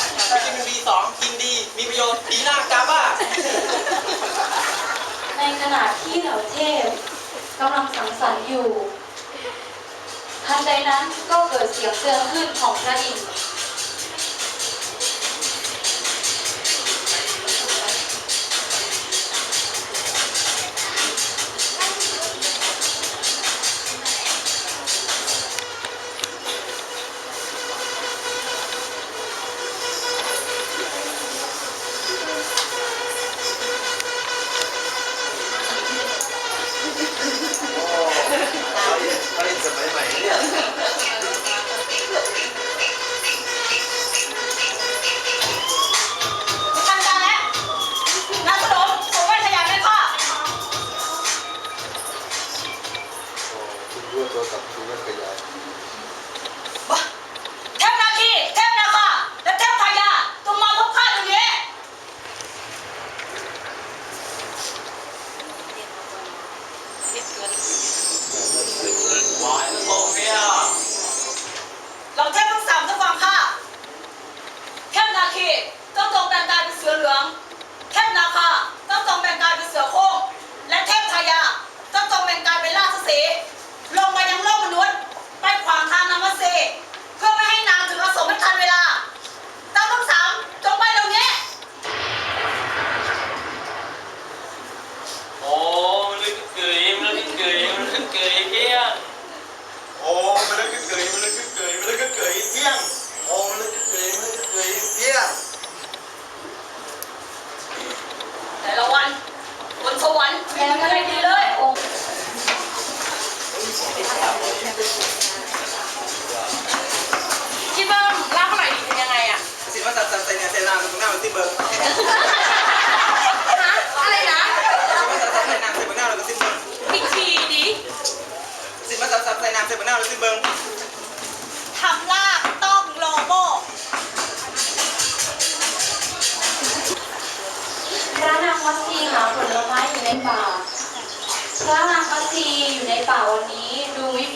วิตามินบีสองกินดี มีประโยชน์ดีหน้ากาบ้า ในขณะที่เหล่าเทพกำลังสังสรรค์อยู่ ทันใดนั้นก็เกิดเสียงเตือนขึ้นของพระอินทร์ งจงแปลงกายเป็นเสือเหลือง เทพนาคาต้องจงแบ่งกายเป็นเสือโคร่งและเทพทายาต้องจงแบ่งกายเป็นราชสีลงมายังโลกมนุษย์ ไปขวางทางนามเสเพื่อไม่ให้นางถึงอสมทันเวลา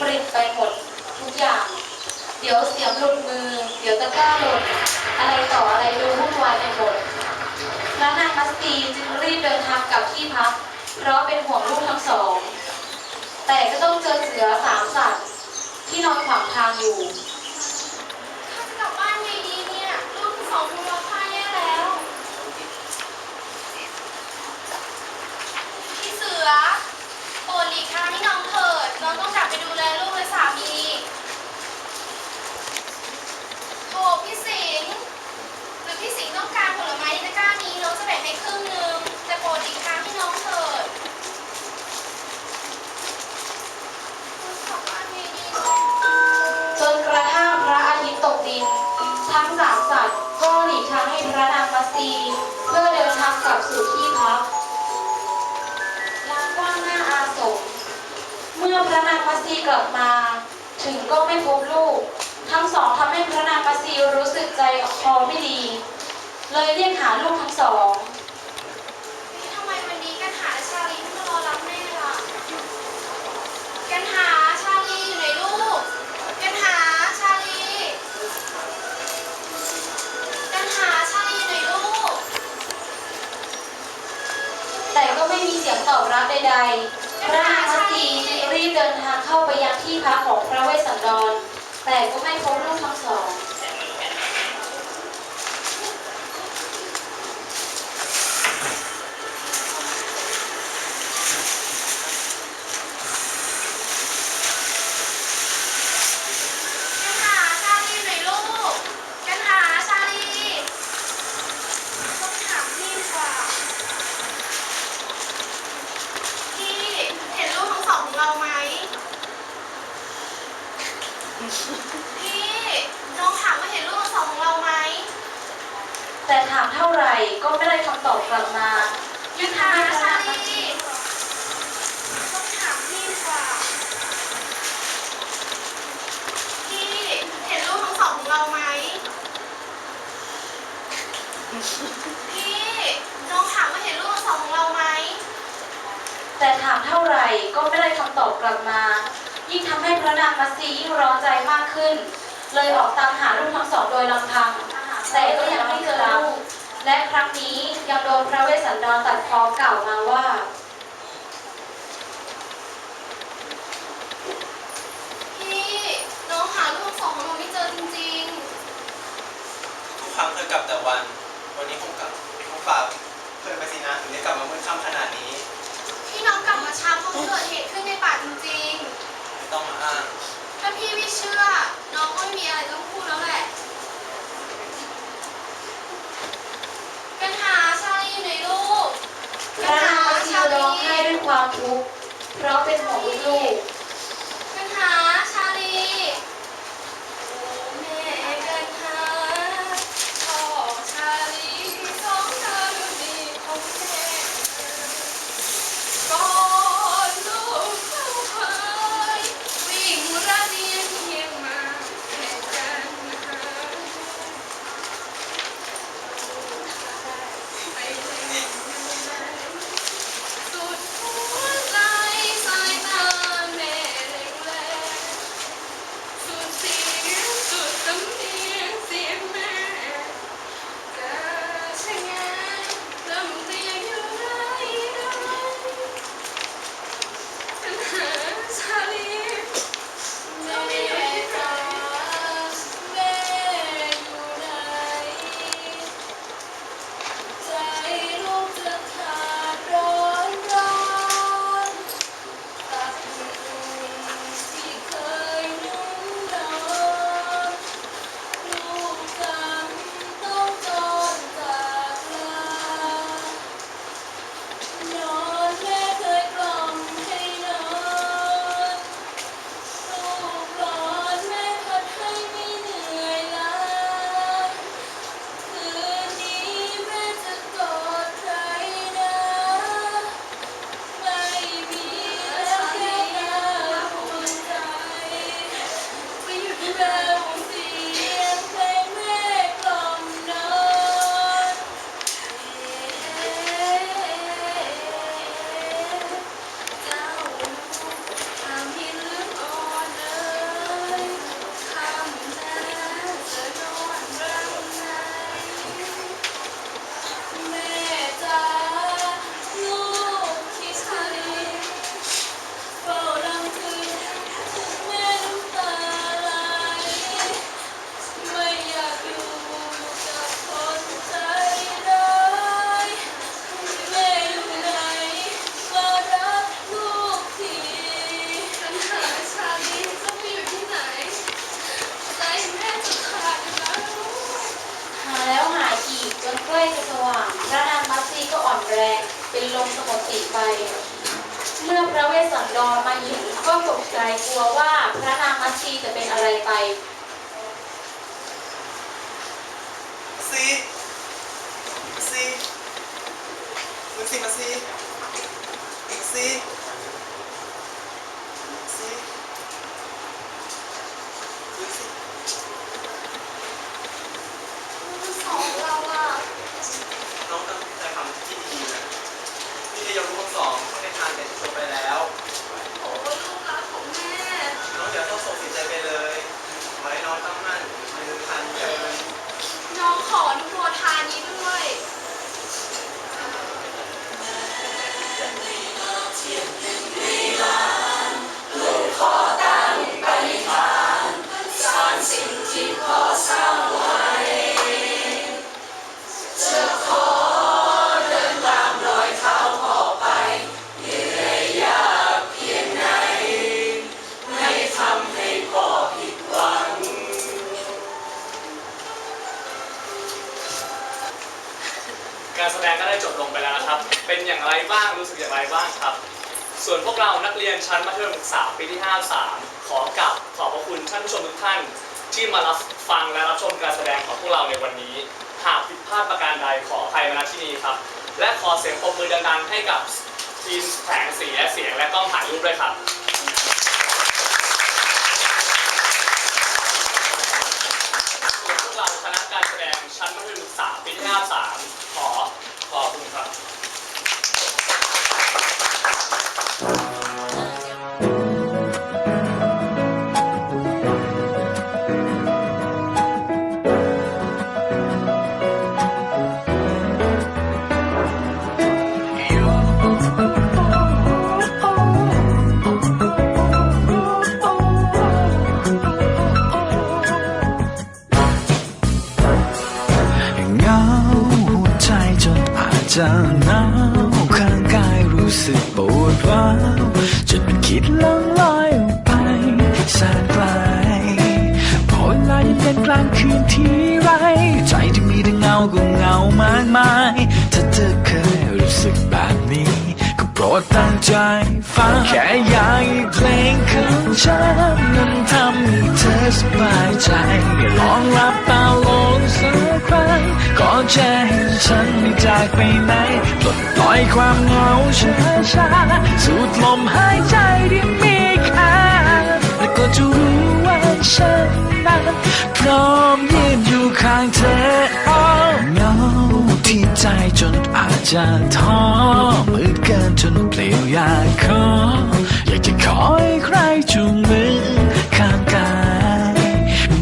ปริตไปหมดทุกอย่าง เดี๋ยวเสียมหลุดมือ เดี๋ยวตะกร้าหล่นอะไรต่ออะไรดูวุ่นวายไปหมดพระนางมัตสีจึงรีบเดินทางกลับที่พักเพราะเป็นห่วงลูกทั้งสอง แต่ก็ต้องเจอเสือสามสัตว์ที่นอนขวางทางอยู่ถ้าจะกลับบ้านไงดีเนี่ยลูกทั้งสองคงร้องไห้แย่แล้วพี่เสือโปรดหลีกทางให้น้อง เถิดน้องต้องกลับไปดูแลลูกและสามีโถพี่สิงห์หรือพี่สิงห์ต้องการผลไม้ในตะกร้านี้น้องจะแบ่งให้ครึ่งหนึ่งแต่โปรดหลีกทางให้น้องเถิดกลับบ้านไงดีเนี่ยจนกระทั่งพระอาทิตย์ตกดิน ทั้งสามสัตว์ก็หลีกทางให้พระนางมัตสีเพื่อเดินทางกลับสู่ พระนางมัตสีกลับมา ถึงก็ไม่พบลูก ทั้งสองทำให้พระนางมัตสีรู้สึกใจคอไม่ดี เลยเรียกหาลูกทั้งสองทำไมวันนี้กันหาชาลีไม่มารอรับแม่ล่ะกันหาชาลีอยู่ไหนลูก กันหาชาลี กันหาชาลีอยู่ไหนลูก แต่ก็ไม่มีเสียงตอบรับใดๆพ ระนางมัตสีรีบเดินทางเข้าไปยังที่พักของพระเวสสันดร แต่ก็ไม่พบลูกทั้งสอง กันหาชาลีอยู่ไหนลูก กันหาชาลีต้องถามพี่ดีกว่า พี่เห็นลูกทั้งสองของเราไหม พี่น้องถามว่าเห็นลูกทั้งสองของเราไหม แต่ถามเท่าไหร่ก็ไม่ได้คำตอบกลับมา กันหาชาลีต้องถามพี่ดีกว่า พี่เห็นลูกทั้งสองของเราไหม พี่น้องถามว่าเห็นลูกทั้งสองของเราไหม แต่ถามเท่าไหร่ก็ไม่ได้คำตอบกลับมา ยิ่งทำให้พระนางมัตสียิ่งร้อนใจมากขึ้น เลยออกตามหาลูกทั้งสองโดยลำพัง แต่ก็ยังไม่เจอลูกและครั้งนี้ยังโดนพระเวสสันดรตัดพ้อกล่าวมาว่าพี่น้องหาลูกสองของหนูไม่เจอจริงทุกครั้งเคยกลับแต่วัน วันนี้คงกลับคงฝากเพื่อนไปสินะถึงได้กลับมาเมื่อค่ำขนาดนี้ ๆพี่น้องกลับมาช้าเพราะเกิดเหตุขึ้นในป่าจริงไม่ต้องมาอ้างๆ ถ้าพี่ไม่เชื่อ น้องก็ไม่มีอะไรต้องพูดแล้วแหละ กันหาชาลีอยู่ในลูกพระนางมัตสีร้องไห้ด้วยความทุกข์เพราะเป็นห่วงลูกกั สว่างพระนางมัตสีก็อ่อนแรง เป็นลมสมดติไป เมื่อพระเวสสันดรมาเห็นก็ตกใจกลัวว่าพระนางมัตสีจะเป็นอะไรไปซีซีมึงซีมาซีซีซี ได้จบลงไปแล้วนะครับ เป็นอย่างไรบ้างรู้สึกอย่างไรบ้างครับ ส่วนพวกเรานักเรียนชั้นมัธยมศึกษาปีที่ 53 ขอกราบขอบพระคุณท่านผู้ชมทุกท่าน ที่มารับฟังและรับชมการแสดงของพวกเราในวันนี้ หากผิดพลาดประการใดขออภัยมาณที่นี้ครับ และขอเสียงปรบมือดังๆให้กับทีมแสงสีและเสียงและกล้องถ่ายรูปด้วยครับพวกเราคณะการแสดงชั้นมัธยมศึกษาปีที่53ขอ ขอบคุ ดตั้งใจฟังแค่อยากให้เพลงของฉันนั้นทำให้เธอสบายใจลองรับตาลงสักครั้งก่อนจะเห็นฉันไม่จากไปไหนปลดปล่อยความเหงาช้าช้าสูดลมหายใจที่มีค่าแล้วก็จะรู้ว่าฉันนั้นพร้อมยืนอยู่ข้างเธอ จะท้อมืดเกินจนเปลี่ยวอยากขอ อยากจะขอให้ใครจูงมือข้างกาย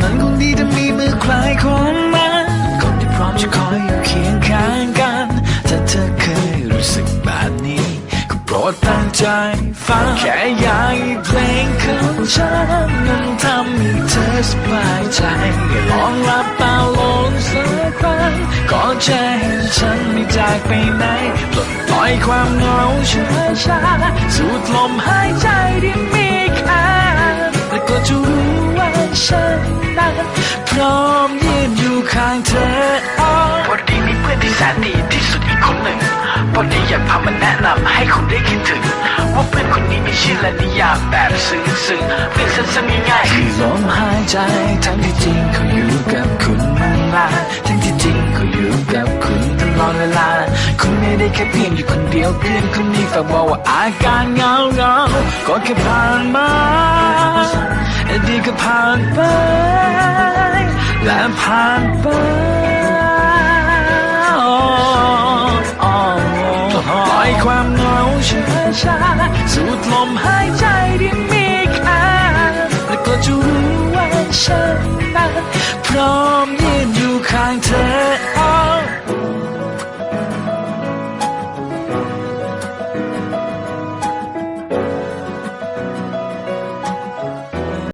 มันคงดีถ้ามีมือใครคนนั้นคนที่พร้อมจะคอยอยู่เคียงข้างกัน ถ้าเธอเคยรู้สึกแบบนี้ก็โปรดตั้งใจฟังแค่อยากเพลงของฉันนั้นทำให้เธอสบายใจลองรับตาลงสักครั้ง ก่อนจะเห็นฉันไม่จากไปไหนปลดปล่อยความเหงาช้าช้าสูดลมหายใจที่มีค่าแล้วก็จะรู้ว่าฉันนั้นพร้อมยืนอยู่ข้างเธอพอดีมีเพื่อนที่แสนดีที่สุดอีกคนหนึ่งพอดีอยากพามาแนะนำให้คุณได้คิดถึง ว่าเพื่อนคนนี้มีชื่อและนิยามแบบซึ้งๆเพื่อนสั้นๆง่ายๆคือลมหายใจทั้งที่จริงเขาอยู่กับ อนเวลาคุณไม่ได้แค่เพียงอยู่คนเดียวเพื่อนคนนี้ฝากบอกว่าอาการเหงาเงาก็แค่ผ่านมาอดีตก็ผ่านไปและผ่านไป